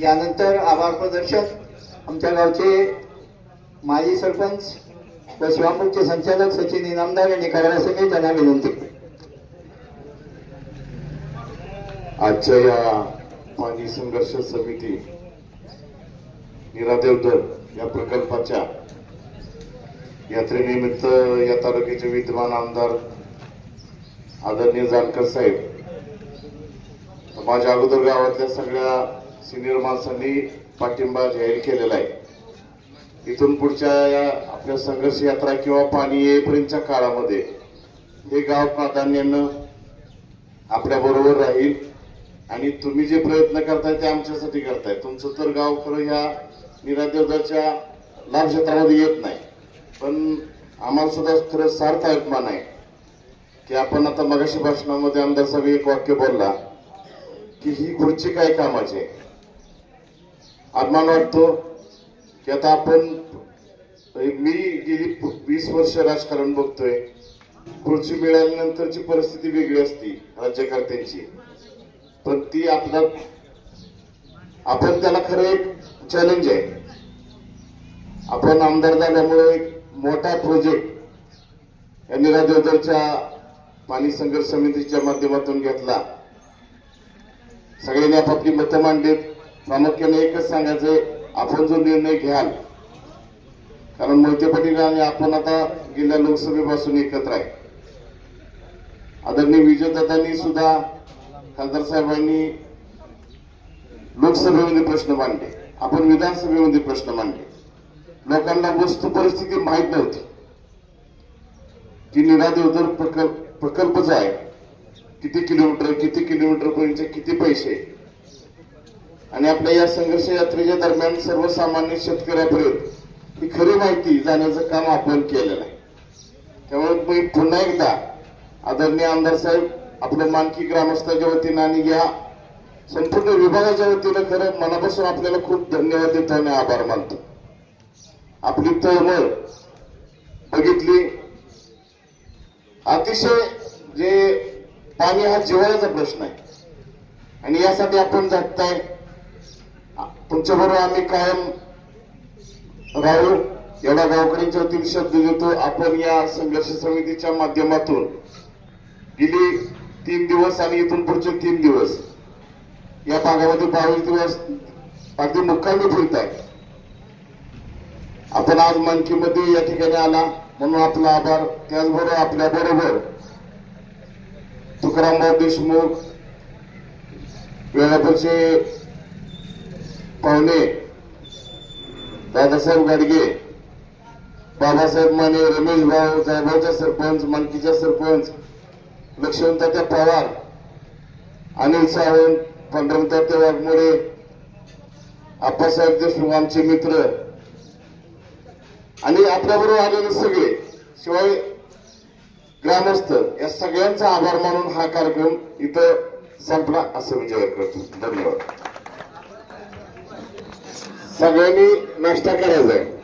यानंतर आभार प्रदर्शक आमच्या गावचे माजी सरपंच व शिवापूरचे संचालक सचिन इनामदार यांनी करायला त्यांना विनंती. आजच्या या पाणी संघर्ष समिती निरादेवधर या प्रकल्पाच्या यात्रेनिमित्त या तालुक्याचे विद्यमान आमदार आदरणीय जानकर साहेब माझ्या अगोदर गावातल्या सगळ्या सिनियर माणसांनी पाठिंबा जाहीर केलेला आहे. इथून पुढच्या या आपल्या संघर्ष यात्रा किंवा पाणी येईपर्यंतच्या काळामध्ये हे गाव प्राधान्यानं आपल्या बरोबर राहील आणि तुम्ही जे प्रयत्न करताय ते आमच्यासाठी करताय. तुमचं तर गाव खरं ह्या निरादेवताच्या लाभ क्षेत्रामध्ये येत नाही. पण आम्हाला सुद्धा खरं सार्थ अभिमान आहे की आपण आता मगाशी भाषणामध्ये आमदार साहेब एक वाक्य बोलला की ही खुर्ची काय कामाची आहे? अभिमान वाटतो की आता आपण मी गेली वीस वर्ष राजकारण बघतोय. खुर्ची मिळाल्यानंतरची परिस्थिती वेगळी असती राज्यकर्त्यांची. पण ती आपला आपण त्याला खरं एक चॅलेंज आहे. आपण आमदार झाल्यामुळे एक मोठा प्रोजेक्ट या निरादेवदरच्या पाणी संघर्ष समितीच्या माध्यमातून घेतला. सगळ्यांनी आपापली मतं मांडलीत. प्रामुख्याने एकच सांगायचंय आपण जो निर्णय घ्याल कारण मोहिते पाटील आणि आपण आता गेल्या लोकसभेपासून एकत्र आहे. आदरणीय विजयदादांनी सुद्धा खासदार साहेबांनी लोकसभेमध्ये प्रश्न मांडले. आपण विधानसभेमध्ये प्रश्न मांडले. लोकांना वस्तू परिस्थिती माहीत नव्हती. की निरादेवदर प्रकल्प प्रकल्प जो आहे किती किलोमीटर किती किलोमीटर पर्यंत किती पैसे आणि आपल्या या संघर्ष यात्रेच्या दरम्यान सर्वसामान्य शेतकऱ्यापर्यंत ही खरी माहिती जाण्याचं काम आपण केलेलं आहे. त्यामुळे मी पुन्हा एकदा आदरणीय आमदार साहेब आपल्या मानकी ग्रामस्थाच्या वतीनं आणि या संपूर्ण विभागाच्या वतीनं खरं मनापासून आपल्याला खूप धन्यवाद देतो आणि आभार मानतो. आपली तळमळ बघितली. अतिशय जे पाणी हा जिव्हाळ्याचा प्रश्न आहे. आणि यासाठी आपण झटताय तुमच्याबरोबर आम्ही कायम राहू. एवढा गावकऱ्यांच्या वतीने शब्द देतो. आपण या संघर्ष समितीच्या माध्यमातून गेली तीन दिवस आणि इथून पुढचे तीन दिवस. या भागामध्ये बावीस दिवस अगदी मुक्कामी फिरत आहे. आपण आज मन की मध्ये या ठिकाणी आला. म्हणून आपला आभार. त्याचबरोबर आपल्या बरोबर तुकारामराव देशमुख वेळापूरचे पाहुणे दादासाहेब गाडगे बाबासाहेब माने रमेश भाऊ जायभाऊचा सरपंच मनकीचा सरपंच लक्ष्मणतात्या पवार अनिल सावंत पंढरतात्या वाघमोडे आप्पासाहेब देशमुख आमचे मित्र आणि आपल्याबरोबर आलेले सगळे शिवाय ग्रामस्थ या सगळ्यांचा आभार मानून हा कार्यक्रम इथं संपला असं विचार करतो. धन्यवाद. सगळ्यांनी नाश्ता करायचा आहे.